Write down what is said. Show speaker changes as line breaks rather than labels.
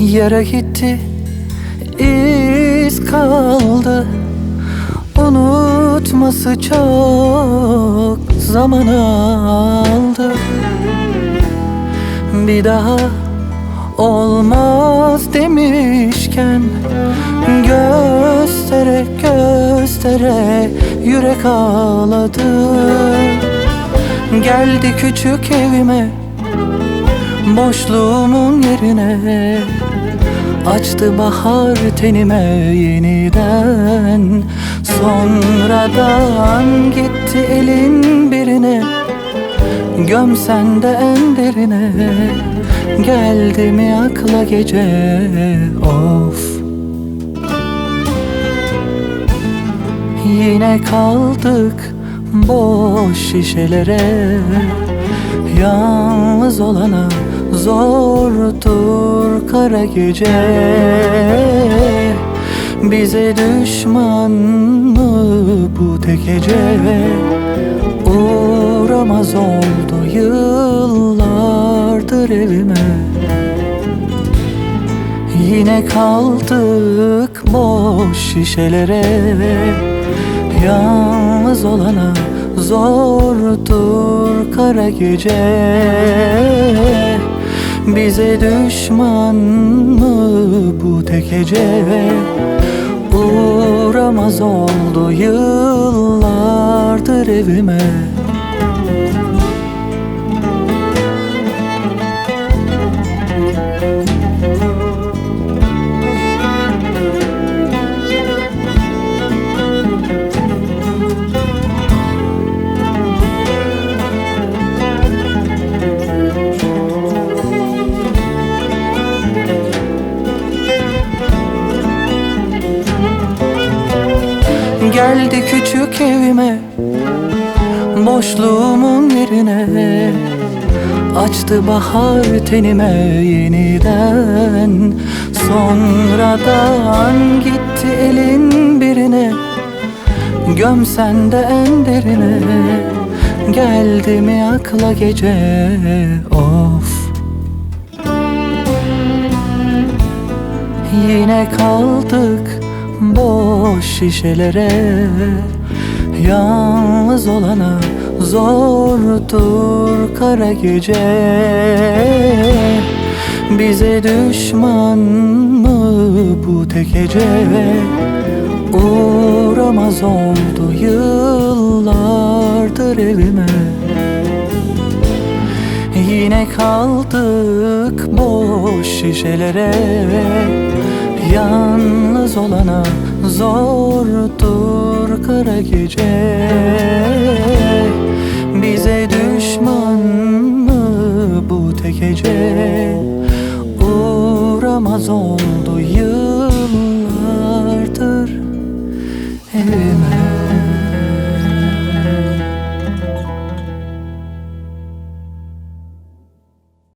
Yara gitti iz kaldı. Unutması çok zaman aldı. Bir daha olmaz demişken Göstere göstere yürek ağladı. Geldi küçük evime Boşluğumun yerine Açtı bahar tenime yeniden. Sonradan gitti elin birine Gömsen de en derine. Geldi mi akla gece of. Yine kaldık boş şişelere Yalnız olana zordur kara gece. Bize düşman mı bu tek gece? Uğramaz oldu yıllardır evime Yine kaldık boş şişelere. Yalnız olana zordur kara gece Bize düşman mı bu tek gece? Uğramaz oldu yıllardır evime Geldi küçük evime Boşluğumun yerine. Açtı bahar tenime yeniden. Sonradan gitti elin birine. Gömsen de en derine. Geldi mi akla gece? Of. Yine kaldık boş şişelere Yalnız olana zordur kara gece. Bize düşman mı bu tek gece? Uğramaz oldu yıllardır evime. Yine kaldık boş şişelere solana Zordur kara gece. Bize düşman mı bu tekece Uğramaz oldu yıl